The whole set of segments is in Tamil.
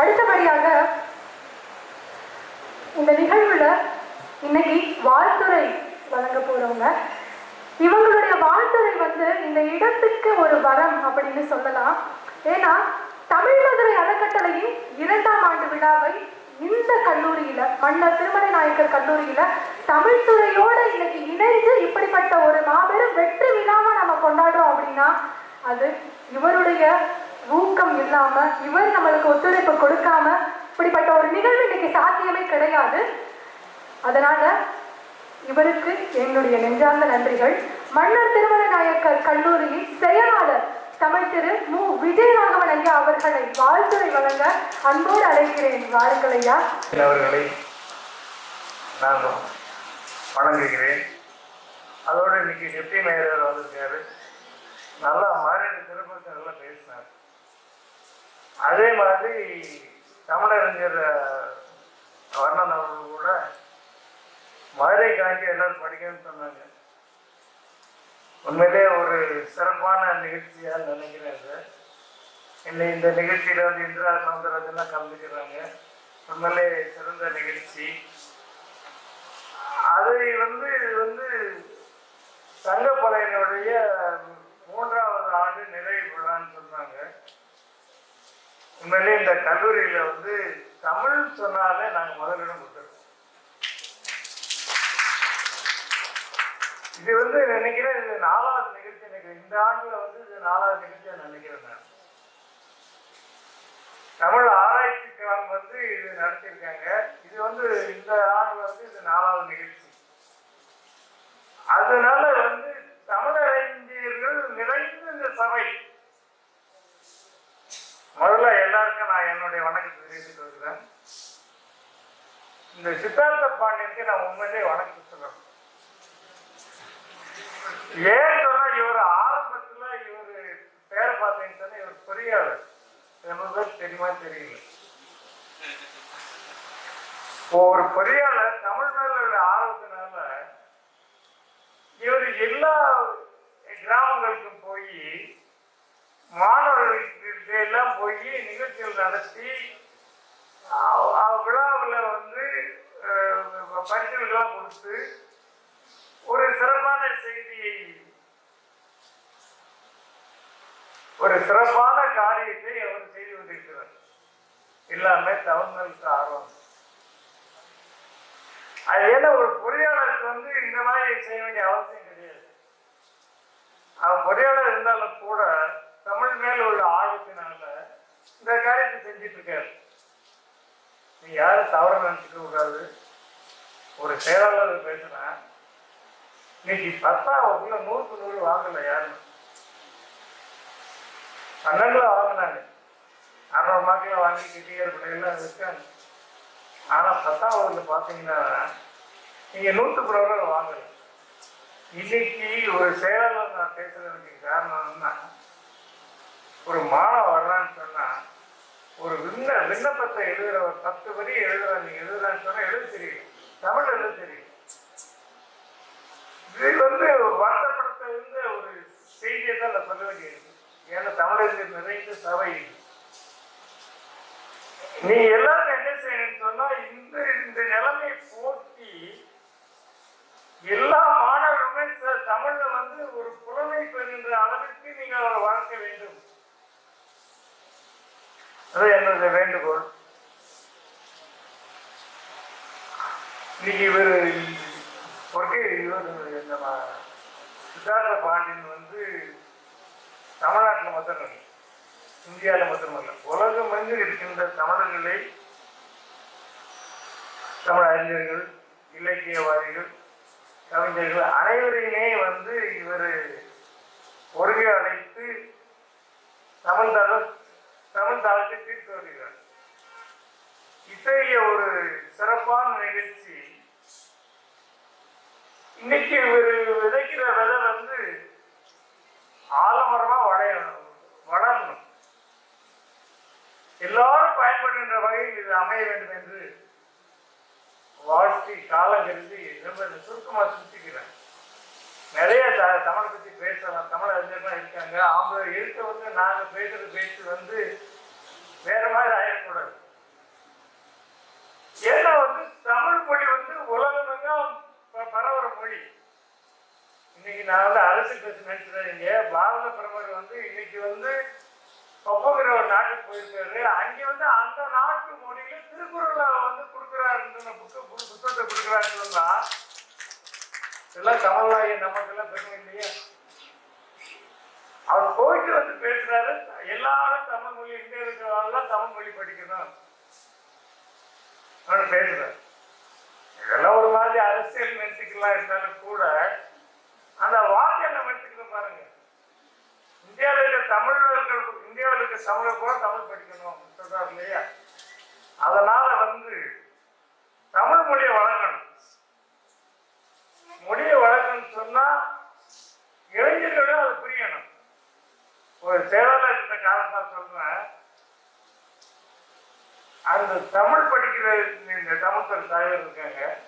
அடுத்தபடியாக இந்த நிகழ்வுல இன்னைக்கு வாழ்த்துறை வழங்க போறவங்க. இவங்களுடைய வாழ்த்துறை வந்து இந்த இடத்துக்கு ஒரு வரம் அப்படின்னு சொல்லலாம். ஏன்னா தமிழ் மதுரை அறக்கட்டளையின் இரண்டாம் ஆண்டு விழாவை இந்த கல்லூரியில மன்னர் திருமலை நாயக்கர் கல்லூரியில தமிழ்துறையோட இன்னைக்கு இணைந்து இப்படிப்பட்ட ஒரு மாபெரும் வெற்றி விழாவை நம்ம கொண்டாடுறோம் அப்படின்னா அது இவருடைய ஊக்கம் இல்லாம இவர் நம்மளுக்கு ஒத்துழைப்பு கொடுக்காம இப்படிப்பட்ட ஒரு நிகழ்வு இன்னைக்கு சாத்தியமே கிடையாது. அதனால இவருக்கு என்னுடைய நெஞ்சார்ந்த நன்றிகள். மன்னர் திருமலை நாயக்கர் கல்லூரியின் செயலாளர் தமிழ் திரு மு. விஜயராகவன் ஐயா அவர்களை வாழ்த்துரை வழங்க அன்போடு அழைக்கிறேன். வாருங்கள் ஐயா. அவர்களை நான் வணங்குகிறேன். அதோடு இன்னைக்கு டெப்டி மேயர் வந்திருக்காரு நல்லா மாநில சிறப்பு நல்லா பேசினார். அதே மாதிரி தமிழறிஞர் வர்ணன் அவர்கள் கூட மதுரை காஞ்சி எல்லாரும் படிக்கணும்னு சொன்னாங்க. உண்மையிலே ஒரு சிறப்பான நிகழ்ச்சியாக நினைக்கிறேன் சார். இல்லை இந்த நிகழ்ச்சியில வந்து இந்திரா சவுந்தரராஜன்லாம் கலந்துக்கிறாங்க. உண்மையிலே சிறந்த நிகழ்ச்சி. அதை வந்து இது வந்து சங்கப்பலையனுடைய மூன்றாவது ஆண்டு நிறைவு விழான்னு சொன்னாங்க. உண்மையிலே இந்த கல்லூரியில வந்து தமிழ் சொன்னாலே நாங்க முதலிடம் கொடுத்துருக்கோம் இது வந்து நினைக்கிறேன் இது நாலாவது நிகழ்ச்சி நினைக்கிறேன் இந்த ஆண்டுல வந்து இது நாலாவது நிகழ்ச்சியா நினைக்கிறேன் நான் தமிழ் ஆராய்ச்சி களம் வந்து இது நடத்தியிருக்காங்க. இது வந்து இந்த ஆண்டு வந்து இது நாலாவது நிகழ்ச்சி. அதனால வந்து தமிழறிஞர்கள் நிறைந்த இந்த சபை. முதல்ல எல்லாருக்கும் நான் என்னுடைய வணக்கத்தை தெரிவித்துட்டு வருகிறேன் இந்த சித்தார்த்த பாண்டியனுக்கு நான் உண்மையிலேயே வணக்கம் சொல்றேன். ஏன் சொன்னா இவர் ஆரம்பத்துல இவர் பேரை பார்த்தீங்கன்னு சொன்னா இவர் பெரியார் என்பது தெரியுமா தெரியல. ஒரு பொறியாளர் தமிழ் மேல உள்ள ஆர்வத்தினால இவர் எல்லா கிராமங்களுக்கும் போய் மாணவர்களுக்கு எல்லாம் போய் நிகழ்ச்சிகள் நடத்தி விழாவில் வந்து அஹ், பரிசுகள்லாம் கொடுத்து ஒரு சிறப்பான செய்தியை ஒரு சிறப்பான காரியத்தை அவர் செய்து கொண்டிருக்கிறார். எல்லாமே தமிழ்களுக்கு ஆர்வம். அது ஏன்னா ஒரு பொறியாளருக்கு வந்து இந்த மாதிரி செய்ய வேண்டிய அவசியம் கிடையாது. அவர் பொறியாளர் இருந்தாலும் கூட தமிழ் மேல உள்ள ஆர்வத்தினால இந்த காரியத்தை செஞ்சிட்டு இருக்காரு. நீ யாரும் தவறு நினைச்சுக்க கூடாது. ஒரு செயலாளர் பேசுனா இன்னைக்கு பத்தாம் வகுப்புல நூறுக்கு நூறு வாங்கல யாரும் பன்னெண்டுல வாங்கினாங்க. அரை மார்க்கில் வாங்கி கிட்டியர் பிள்ளைகள்லாம் இருக்காங்க ஆனா பத்தாம் வகுப்புல பாத்தீங்கன்னா நீங்க நூற்றுக்கு நூறு வாங்கல. இன்னைக்கு ஒரு செயலாளர் நான் பேசுறதுக்கு காரணம் ஒரு மாணவன் வர்றான்னு சொன்னா ஒரு விண்ண விண்ணப்பத்தை எழுதுற ஒரு பத்து வரி எழுதுறான் நீங்க எழுதுறான்னு சொன்னா எழுத தெரியும். தமிழ் எழுத தெரியும். இது வந்து வருத்தப்படுத்த ஒரு செய்தியை தான் நான் சொல்ல வேண்டியிருக்கு ஏன்னா தமிழர்கள் நிறைந்த சபை நீ எல்லாரும் என்ன செய்யணும்னு சொன்னா இந்த இந்த நிலைமையை போக்கி எல்லா மாணவர்களுமே ச- தமிழ்ல வந்து ஒரு புலமை பெறுகின்ற அளவிற்கு நீங்கள் அவரை வளர்க்க வேண்டும். அது என்னுடைய வேண்டுகோள். இன்னைக்கு இவர் நம்ம சித்தார்த்த பாண்டியன் வந்து தமிழ்நாட்டில் மட்டும் இந்தியாவில் மட்டுமல்ல உலகம் வந்து இருக்கின்ற தமிழர்களை தமிழ் அறிஞர்கள் இலக்கியவாதிகள் கவிஞர்கள் அனைவரையுமே வந்து இவர் ஒருங்கே அழைத்து தமிழ் தள தமிழ் தளத்தை தீர்த்து வருகிறார். இத்தகைய ஒரு சிறப்பான நிகழ்ச்சி இன்னைக்கு இவர் விதைக்கிற விதை வந்து ஆலமரமா வளையணும் வளரணும். எல்லாரும் பயன்படுகின்ற வகையில் இது அமைய வேண்டும் என்று வாழ்த்தி காலம் கருதி ரொம்ப சுருக்கமா சுத்திக்கிறேன் நிறைய த- தமிழை பற்றி பேசலாம். தமிழ் அறிஞர்கள்லாம் இருக்காங்க. அவங்க இருக்க வந்து நாங்கள் பேசுற பேச்சு வந்து வேற மாதிரி ஆயிடக்கூடாது. ஏன்னா வந்து தமிழ் மொழி வந்து உலகமெல்லாம் பரவுற மொழி. இன்னைக்கு நான் வந்து அரசு பேசி நினைச்சிடாதீங்க பாரத பிரதமர் வந்து இன்னைக்கு வந்து ஒப்பங்கிற ஒரு நாட்டுக்கு போயிருக்காரு. அங்கே வந்து அந்த நாட்டு மொழியில திருக்குறளை வந்து கொடுக்குறாருன்னு புக்கு புத்தகத்தை கொடுக்குறாருன்னு சொன்னா இதெல்லாம் தமிழ்நாய நமக்கெல்லாம் பெருமை இல்லையா. அவர் போயிட்டு வந்து பேசுறாரு. எல்லாரும் தமிழ் மொழி இந்தியா இருக்கிறவங்க தமிழ் மொழி படிக்கணும். அவர் பேசுறாரு. அரசியல் இருந்தாலும் கூட அந்த வார்த்தையை நம்ம எடுத்துக்கணும் பாருங்க. இந்தியாவில் இருக்க தமிழர்கள் இந்தியாவில் இருக்க தமிழர் கூட தமிழ் படிக்கணும் சொல்றாரு இல்லையா? அதனால வந்து தமிழ் மொழியை வளர்க்கணும். மொழியை வளர்க்கணும்னு சொன்னா இளைஞர்களும் அது புரியணும். ஒரு சேவையில் இருந்த காலத்தான் சொல்றேன். அந்த தமிழ் படிக்கிற இந்த தமிழ் தலைவர் இருக்காங்க.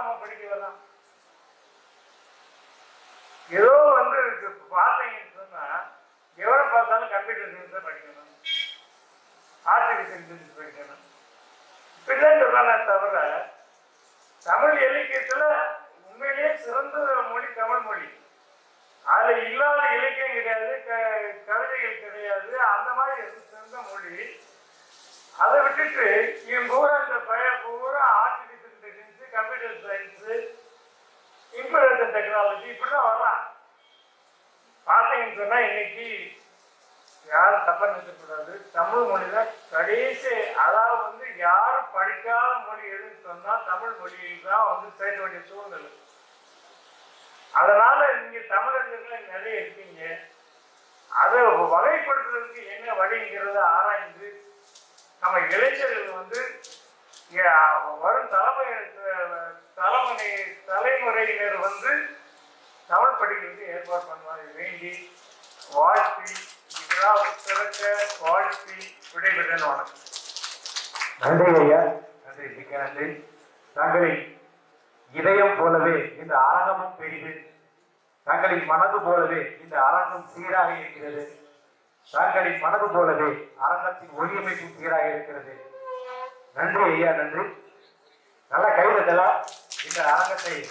எத்தனை படிக்க வரலாம் ஏதோ வந்து பார்த்தீங்கன்னு சொன்னா எவரை பார்த்தாலும் கம்ப்யூட்டர் சயின்ஸ் தான் படிக்கணும். ஆர்டிபிஷியல் இன்டெலிஜென்ஸ் படிக்கணும். இப்படிதான் சொல்றானே தவிர தமிழ் இலக்கியத்துல உண்மையிலேயே சிறந்த மொழி தமிழ் மொழி. அதுல இல்லாத இலக்கியம் கிடையாது க- கவிதைகள் கிடையாது அந்த மாதிரி சிறந்த மொழி? அதை விட்டுட்டு இவன் பூரா இந்த பய பூரா artificial intelligence computer science information technology இப்படிதான் வர்றான் சொன்னா இன்னைக்கு யாரும் தப்பாக நினைக்கக்கூடாது தமிழ் மொழி தான் கடைசி அதாவது வந்து யாரும் படிக்காத மொழி எதுன்னு சொன்னா தமிழ் மொழியில் தான் வந்து சேர்க்க வேண்டிய சூழ்நிலை. அதனால நீங்க தமிழர்கள் நிறைய இருக்கீங்க. அதை வகைப்படுத்துறதுக்கு என்ன வழிங்கிறத ஆராய்ந்து நம்ம இளைஞர்கள் வந்து வரும் தலைமை தலைமுறை தலைமுறையினர் வந்து தமிழ் படிக்கிறதுக்கு ஏற்பாடு பண்ணுவாங்க. வேண்டி வாழ்த்தி இதெல்லாம் சிறக்க வாழ்த்தி விடைபெற்றேன். வணக்கம். நன்றி ஐயா. நன்றி மிக்க நன்றி. தங்களின் இதயம் போலவே இந்த அரங்கமும் பெரிது. தங்களின் மனது போலவே இந்த அரங்கம் சீராக இருக்கிறது. தங்களின் மனது போலவே அரங்கத்தின் ஒளியமைப்பும் சீராக இருக்கிறது. நன்றி ஐயா நன்றி. நல்ல கைதட்டலாம் இந்த அரங்கத்தை